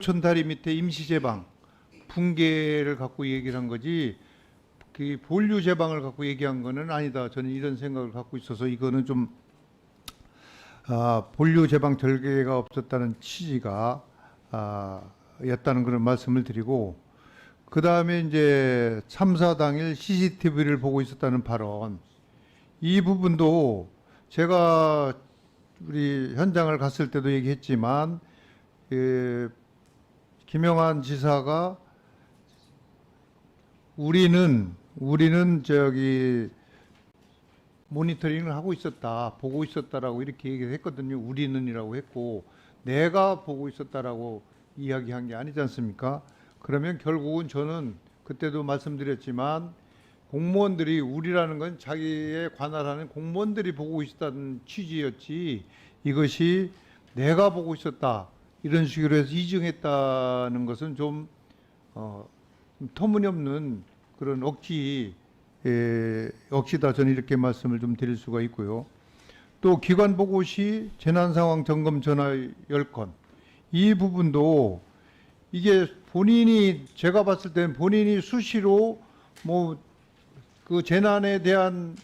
천다리 밑에 임시 제방 붕괴를 갖고 얘기를 한 거지 그 본류 제방을 갖고 얘기한 거는 아니다. 저는 이런 생각을 갖고 있어서 이거는 좀 아, 본류 제방 절개가 없었다는 취지가 아, 였다는 그런 말씀을 드리고 그 다음에 이제 참사 당일 CCTV를 보고 있었다는 발언 이 부분도 제가 우리 현장을 갔을 때도 얘기했지만 예, 김영환 지사가 우리는 우리는 저기 모니터링을 하고 있었다 보고 있었다라고 이렇게 얘기를 했거든요. 우리는이라고 했고 내가 보고 있었다라고 이야기한 게 아니지 않습니까? 그러면 결국은 저는 그때도 말씀드렸지만 공무원들이 우리라는 건 자기에 관할하는 공무원들이 보고 있었다는 취지였지 이것이 내가 보고 있었다 이런 식으로 해서 이중했다는 것은 좀 어, 좀 터무니없는 그런 억지 에, 억지다 저는 이렇게 말씀을 좀 드릴 수가 있고요. 또 기관 보고 시 재난 상황 점검 전화 10건 이 부분도 이게 본인이 제가 봤을 때는 본인이 수시로 뭐 그 재난에 대한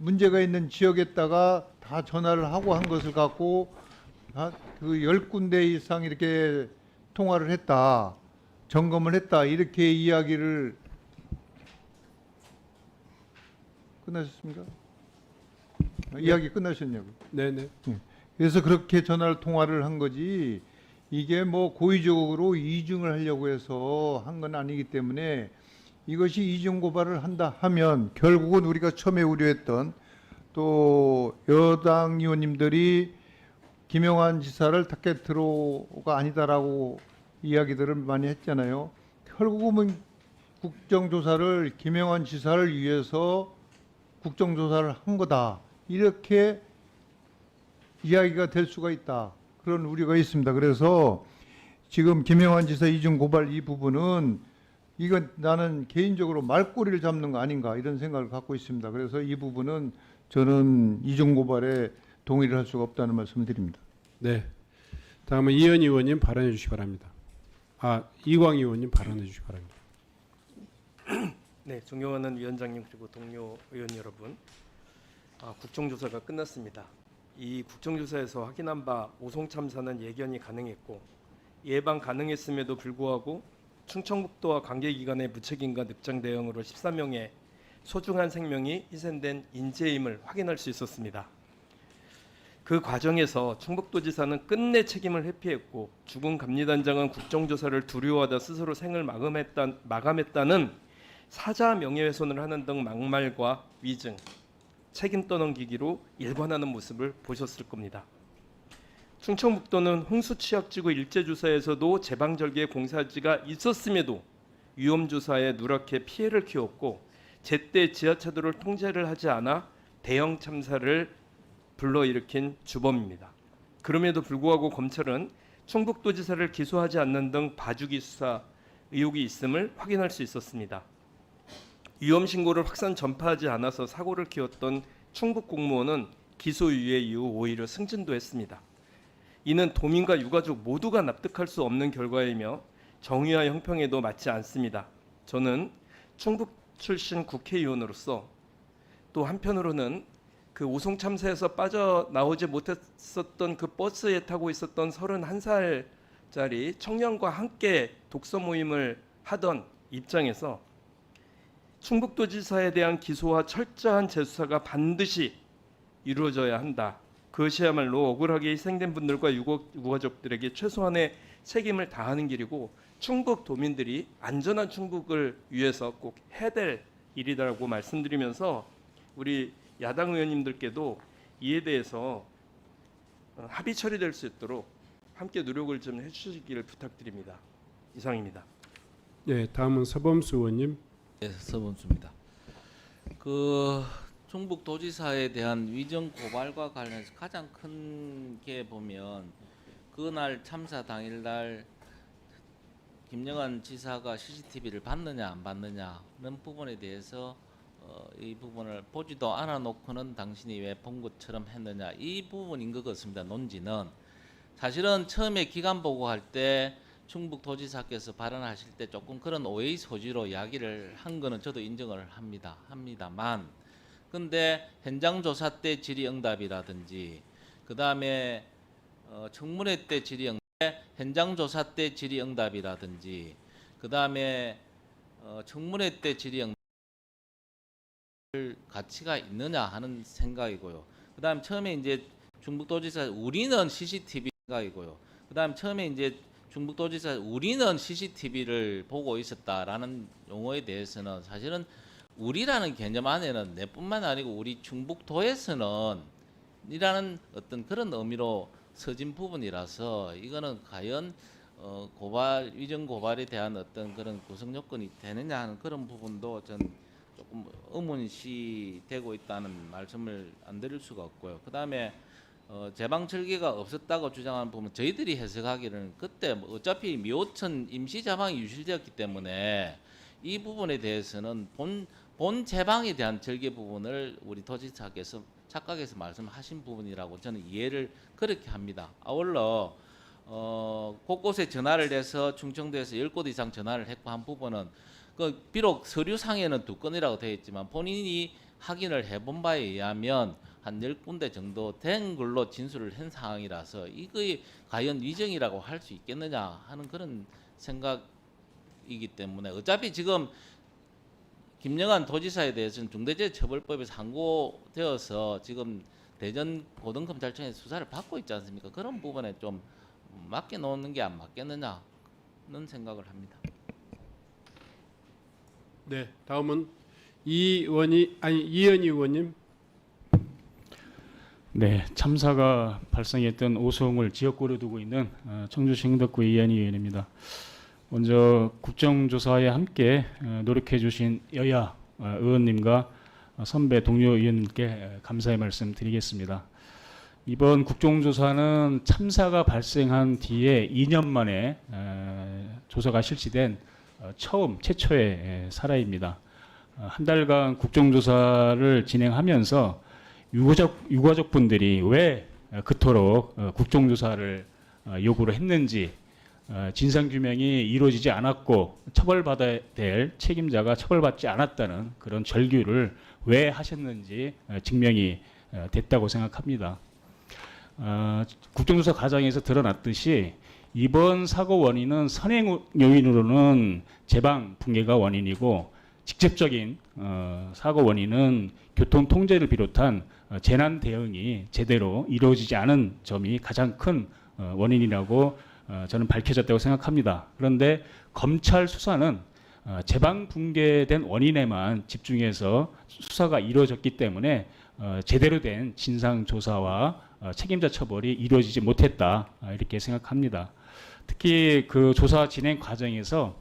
문제가 있는 지역에다가 다 전화를 하고 한 것을 갖고 그열 군데 이상 이렇게 통화를 했다. 점검을 했다. 이렇게 이야기를 끝나셨습니까? 아, 이야기 끝나셨냐고. 네네. 그래서 그렇게 전화를 통화를 한 거지 이게 뭐 고의적으로 이중을 하려고 해서 한 건 아니기 때문에 이것이 이중 고발을 한다 하면 결국은 우리가 처음에 우려했던 또 여당 의원님들이 김영환 지사를 타겟으로가 아니다라고 이야기들을 많이 했잖아요. 결국은 국정조사를 김영환 지사를 위해서 국정조사를 한 거다. 이렇게 이야기가 될 수가 있다. 그런 우려가 있습니다. 그래서 지금 김영환 지사 이중 고발 이 부분은 이건 나는 개인적으로 말꼬리를 잡는 거 아닌가 이런 생각을 갖고 있습니다. 그래서 이 부분은 저는 이중 고발에 동의를 할 수가 없다는 말씀을 드립니다. 네. 다음은 이현 의원님 발언해 주시기 바랍니다. 아 이광 의원님 발언해 주시기 바랍니다. 네, 존경하는 위원장님 그리고 동료 의원 여러분, 아, 국정조사가 끝났습니다. 이 국정조사에서 확인한 바 오송 참사는 예견이 가능했고 예방 가능했음에도 불구하고 충청북도와 관계기관의 무책임과 늑장 대응으로 13명의 소중한 생명이 희생된 인재임을 확인할 수 있었습니다. 그 과정에서 충북도지사는 끝내 책임을 회피했고 죽은 감리단장은 국정조사를 두려워하다 스스로 생을 마감했다, 마감했다는 사자 명예훼손을 하는 등 막말과 위증, 책임 떠넘기기로 일관하는 모습을 보셨을 겁니다. 충청북도는 홍수취약지구 일제조사에서도 제방절개 공사지가 있었음에도 위험조사에 누락해 피해를 키웠고 제때 지하차도를 통제를 하지 않아 대형 참사를 불러일으킨 주범입니다. 그럼에도 불구하고 검찰은 충북도지사를 기소하지 않는 등 봐주기 수사 의혹이 있음을 확인할 수 있었습니다. 위험 신고를 확산 전파하지 않아서 사고를 키웠던 충북 공무원은 기소유예 이후 오히려 승진도 했습니다. 이는 도민과 유가족 모두가 납득할 수 없는 결과이며 정의와 형평에도 맞지 않습니다. 저는 충북 출신 국회의원으로서 또 한편으로는 그 오송 참사에서 빠져 나오지 못했었던 그 버스에 타고 있었던 31살짜리 청년과 함께 독서 모임을 하던 입장에서 충북도지사에 대한 기소와 철저한 재수사가 반드시 이루어져야 한다. 그것이야말로 억울하게 희생된 분들과 유가- 유가족들에게 최소한의 책임을 다하는 길이고 충북 도민들이 안전한 충북을 위해서 꼭 해야 될 일이라고 말씀드리면서 우리 야당 의원님들께도 이에 대해서 어, 합의 처리될 수 있도록 함께 노력을 좀 해주시기를 부탁드립니다. 이상입니다. 네. 다음은 서범수 의원님. 네, 서범수입니다. 그 충북 도지사에 대한 위정 고발과 관련해서 가장 큰 게 보면 그날 참사 당일날 김영환 지사가 CCTV를 봤느냐 안 봤느냐는 부분에 대해서 어, 이 부분을 보지도 않아 놓고는 당신이 왜 본 것처럼 했느냐 이 부분인 것 같습니다. 논지는 사실은 처음에 기간 보고할 때 충북 도지사께서 발언하실 때 조금 그런 오해의 소지로 이야기를 한 거는 저도 인정을 합니다. 합니다만 근데 현장 조사 때 질의응답이라든지 그 다음에 어, 청문회 때 질의응답, 현장 조사 때 질의응답이라든지 그 다음에 어, 청문회 때 질의응답 가치가 있느냐 하는 생각이고요. 그 다음 처음에 이제 중북도지사 우리는 CCTV 생각이고요. 그 다음 처음에 이제 중북도지사 우리는 CCTV를 보고 있었다라는 용어에 대해서는 사실은 우리라는 개념 안에는 내뿐만 아니고 우리 중북도에서는 이라는 어떤 그런 의미로 서진 부분이라서 이거는 과연 어, 고발 위정 고발에 대한 어떤 그런 구성 요건이 되느냐 하는 그런 부분도 전 조금 의문시 되고 있다는 말씀을 안 드릴 수가 없고요. 그 다음에 어, 제방철기가 없었다고 주장하는 부분 저희들이 해석하기는 그때 뭐 어차피 미호천 임시 자방이 유실되었기 때문에 이 부분에 대해서는 본, 본 제방에 대한 절개 부분을 우리 도지사께서 착각해서 말씀하신 부분이라고 저는 이해를 그렇게 합니다. 아울러 어, 곳곳에 전화를 해서 충청도에서 10곳 이상 전화를 했고 한 부분은 그 비록 서류상에는 두 건이라고 되어 있지만 본인이 확인을 해본 바에 의하면 한 10군데 정도 된 걸로 진술을 한 상황이라서 이거에 과연 위정이라고 할 수 있겠느냐 하는 그런 생각이기 때문에 어차피 지금 김영환 도지사에 대해서는 중대재해처벌법에 상고되어서 지금 대전 고등검찰청에 수사를 받고 있지 않습니까? 그런 부분에 좀 맡겨 놓는 게 안 맞겠느냐는 생각을 합니다. 네, 다음은 이 의원이 아니 이현희 의원님. 네, 참사가 발생했던 오송을 지역구로 두고 있는 어, 청주시 흥덕구 이한희 의원입니다. 먼저 국정조사에 함께 어, 노력해 주신 여야 어, 의원님과 어, 선배 동료 의원님께 어, 감사의 말씀 드리겠습니다. 이번 국정조사는 참사가 발생한 뒤에 2년 만에 어, 조사가 실시된 어, 처음 최초의 에, 사례입니다. 어, 한 달간 국정조사를 진행하면서 유가족 유가족 분들이 왜 어, 그토록 어, 국정조사를 어, 요구를 했는지 어, 진상 규명이 이루어지지 않았고 처벌받아야 될 책임자가 처벌받지 않았다는 그런 절규를 왜 하셨는지 어, 증명이 어, 됐다고 생각합니다. 어, 국정조사 과정에서 드러났듯이 이번 사고 원인은 선행 요인으로는 제방 붕괴가 원인이고 직접적인 어, 사고 원인은 교통 통제를 비롯한 어, 재난 대응이 제대로 이루어지지 않은 점이 가장 큰 어, 원인이라고 어, 저는 밝혀졌다고 생각합니다. 그런데 검찰 수사는 어, 제방 붕괴된 원인에만 집중해서 수사가 이루어졌기 때문에 어, 제대로 된 진상 조사와 어, 책임자 처벌이 이루어지지 못했다 아, 이렇게 생각합니다. 특히 그 조사 진행 과정에서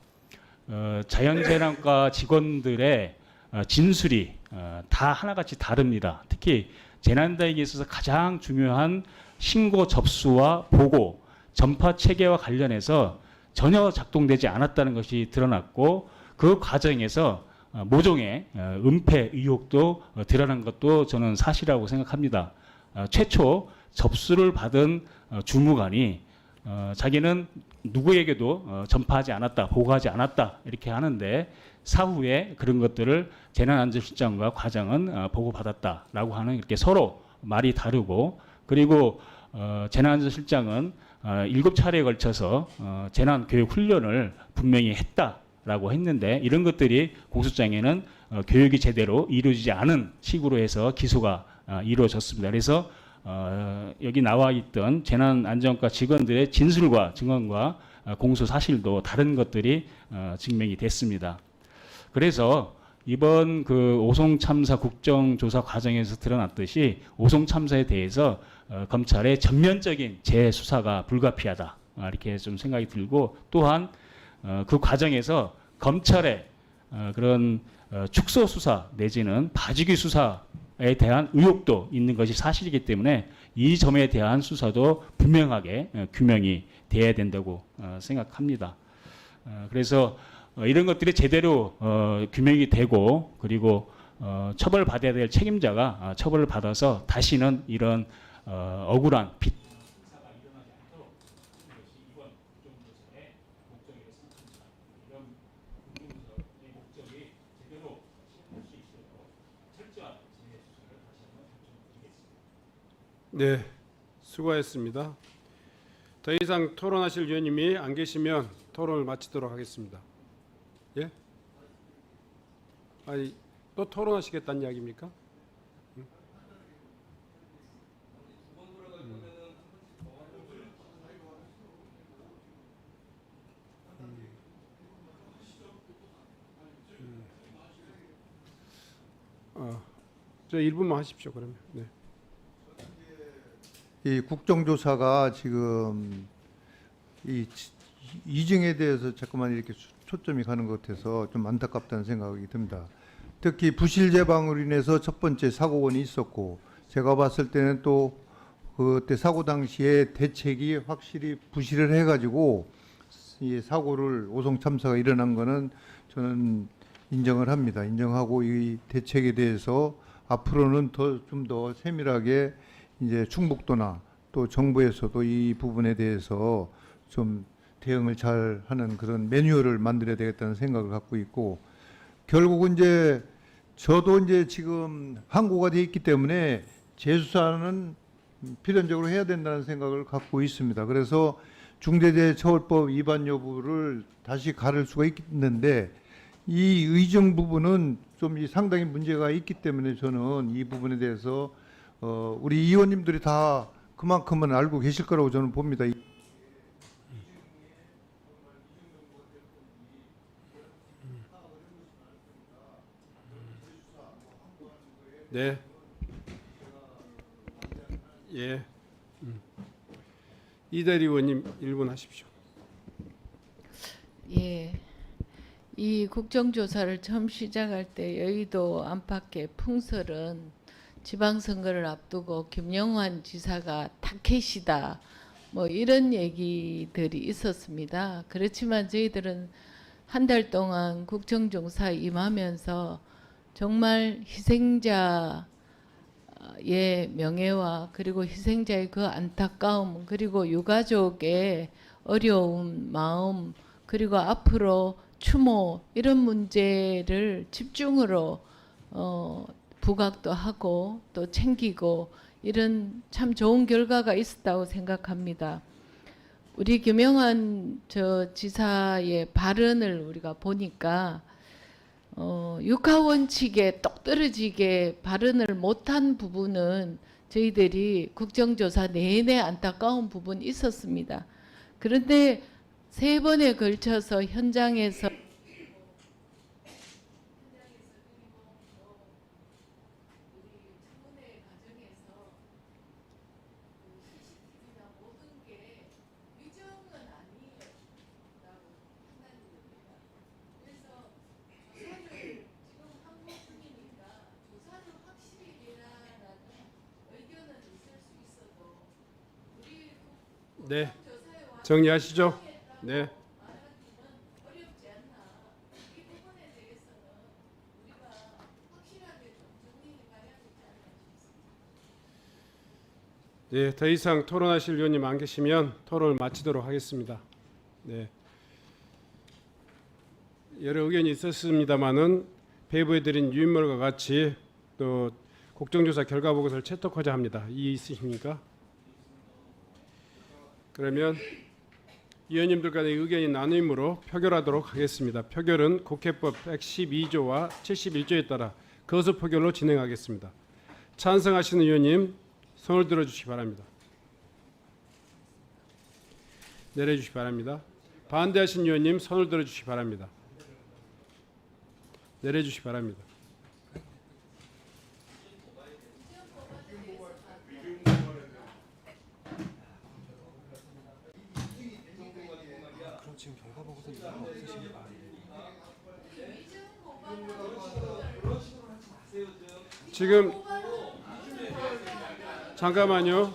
어, 자연재난과 직원들의 어, 진술이 어, 다 하나같이 다릅니다. 특히 재난대응에 있어서 가장 중요한 신고 접수와 보고 전파 체계와 관련해서 전혀 작동되지 않았다는 것이 드러났고 그 과정에서 어, 모종의 어, 은폐 의혹도 어, 드러난 것도 저는 사실이라고 생각합니다. 어, 최초 접수를 받은 어, 주무관이 어, 자기는 누구에게도 어, 전파하지 않았다, 보고하지 않았다 이렇게 하는데 사후에 그런 것들을 재난안전실장과 과장은 어, 보고받았다라고 하는 이렇게 서로 말이 다르고 그리고 어, 재난안전실장은 어, 일곱 차례에 걸쳐서 어, 재난교육 훈련을 분명히 했다 라고 했는데 이런 것들이 공소장에는 어, 교육이 제대로 이루어지지 않은 식으로 해서 기소가 어, 이루어졌습니다. 그래서 어, 여기 나와 있던 재난안전과 직원들의 진술과 증언과 어, 공소 사실도 다른 것들이 어, 증명이 됐습니다. 그래서 이번 그 오송 참사 국정조사 과정에서 드러났듯이 오송 참사에 대해서 어, 검찰의 전면적인 재수사가 불가피하다 아, 이렇게 좀 생각이 들고 또한 어, 그 과정에서 검찰의 어, 그런 어, 축소 수사 내지는 봐주기 수사 에 대한 의혹도 있는 것이 사실이기 때문에 이 점에 대한 수사도 분명하게 어, 규명이 돼야 된다고 어, 생각합니다. 어, 그래서 어, 이런 것들이 제대로 어, 규명이 되고 그리고 어, 처벌받아야 될 책임자가 어, 처벌을 받아서 다시는 이런 어, 억울한 빚 네, 수고하셨습니다. 더 이상 토론하실 위원님이 안 계시면 토론을 마치도록 하겠습니다. 예? 아니 또 토론하시겠다는 이야기입니까? 음. 어, 저 1분만 하십시오 그러면. 네. 이 국정조사가 지금 이 지- 이증에 대해서 자꾸만 이렇게 초- 초점이 가는 것 같아서 좀 안타깝다는 생각이 듭니다. 특히 부실 제방으로 인해서 첫 번째 사고건이 있었고 제가 봤을 때는 또 그때 사고 당시에 대책이 확실히 부실을 해가지고 이 사고를 오송 참사가 일어난 거는 저는 인정을 합니다. 인정하고 이 대책에 대해서 앞으로는 더 좀더 세밀하게 이제 충북도나 또 정부에서도 이 부분에 대해서 좀 대응을 잘 하는 그런 매뉴얼을 만들어야 되겠다는 생각을 갖고 있고 결국은 이제 저도 이제 지금 항고가 돼 있기 때문에 재수사는 필연적으로 해야 된다는 생각을 갖고 있습니다. 그래서 중대재해처벌법 위반 여부를 다시 가를 수가 있는데 이 의정 부분은 좀이 상당히 문제가 있기 때문에 저는 이 부분에 대해서 어 우리 의원님들이 다 그만큼은 알고 계실 거라고 저는 봅니다. 네. 예. 음. 이대리 의원님 1분 하십시오. 예. 이 국정조사를 처음 시작할 때 여의도 안팎의 풍설은 지방선거를 앞두고 김영환 지사가 타켓이다. 뭐 이런 얘기들이 있었습니다. 그렇지만 저희들은 한 달 동안 국정조사 임하면서 정말 희생자의 명예와 그리고 희생자의 그 안타까움 그리고 유가족의 어려운 마음 그리고 앞으로 추모 이런 문제를 집중으로 어, 부각도 하고 또 챙기고 이런 참 좋은 결과가 있었다고 생각합니다. 우리 김영환 저 지사의 발언을 우리가 보니까 어, 육하 원칙에 똑 떨어지게 발언을 못한 부분은 저희들이 국정조사 내내 안타까운 부분이 있었습니다. 그런데 세 번에 걸쳐서 현장에서 네. 정리하시죠. 네. 네, 더 이상 토론하실 위원님 안 계시면 토론을 마치도록 하겠습니다. 네. 여러 의견이 있었습니다만은 배부해드린 유인물과 같이 또 국정조사 결과 보고서를 채택하자 합니다. 이의 있으십니까? 그러면 위원님들 간의 의견이 나눔으로 표결하도록 하겠습니다. 표결은 국회법 112조와 71조에 따라 거수 표결로 진행하겠습니다. 찬성하시는 위원님 손을 들어주시기 바랍니다. 내려주시기 바랍니다. 반대하신 위원님 손을 들어주시기 바랍니다. 내려주시기 바랍니다. 지금 잠깐만요.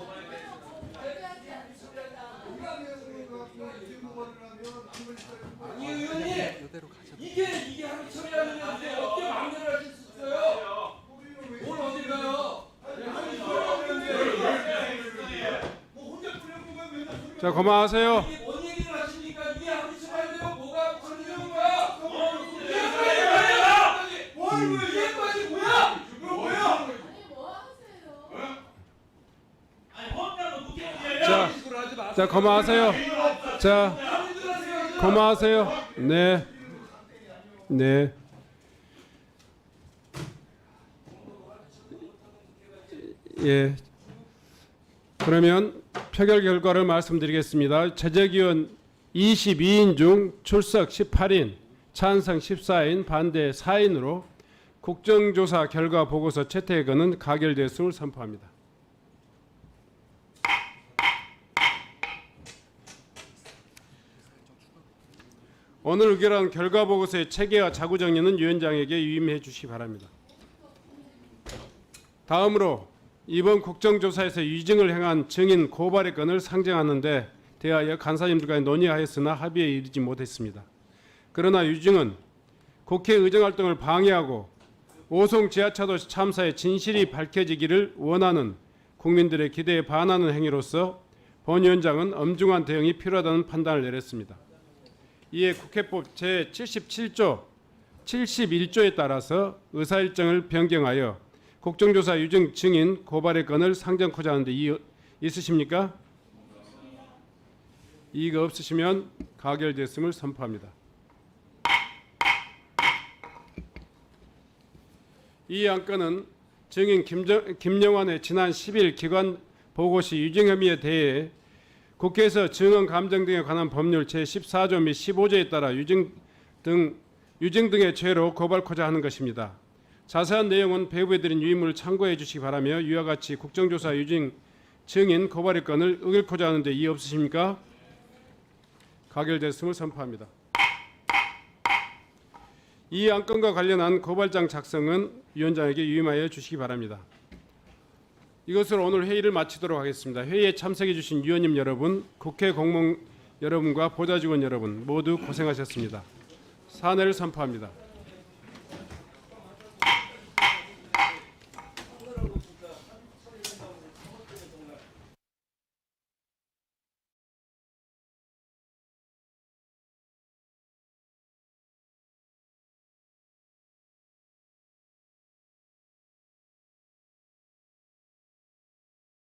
자, 그만하세요. 자, 그만하세요. 자, 그만하세요. 네. 네. 예. 그러면 표결 결과를 말씀드리겠습니다. 제적위원 22인 중 출석 18인, 찬성 14인, 반대 4인으로 국정조사 결과 보고서 채택은 가결됐음을 선포합니다. 오늘 의결한 결과 보고서의 체계와 자구 정리는 위원장에게 유임해 주시기 바랍니다. 다음으로 이번 국정조사에서 위증을 행한 증인 고발의 건을 상정하는데 대하여 간사님들과 논의하였으나 합의에 이르지 못했습니다. 그러나 위증은 국회 의정활동을 방해하고 오송 지하차도 참사의 진실이 밝혀지기를 원하는 국민들의 기대에 반하는 행위로서 본 위원장은 엄중한 대응이 필요하다는 판단을 내렸습니다. 이에 국회법 제77조 71조에 따라서 의사 일정을 변경하여 국정조사 유증 증인 고발의 건을 상정코자 하는데 이의 있으십니까? 이의가 없으시면 가결됐음을 선포합니다. 이 안건은 증인 김정, 김영환의 지난 10일 기관 보고 시 유증 혐의에 대해 국회에서 증언 감정 등에 관한 법률 제14조 및 15조에 따라 유증 등 유증 등의 죄로 고발코자 하는 것입니다. 자세한 내용은 배부해드린 유인물을 참고해 주시기 바라며 이와 같이 국정조사 유증 증인 고발의 건을 의결코자 하는데 이의 없으십니까? 가결됐음을 선포합니다. 이 안건과 관련한 고발장 작성은 위원장에게 유임하여 주시기 바랍니다. 이것으로 오늘 회의를 마치도록 하겠습니다. 회의에 참석해 주신 위원님 여러분, 국회 공무원 여러분과 보좌직원 여러분 모두 고생하셨습니다. 사내를 선포합니다.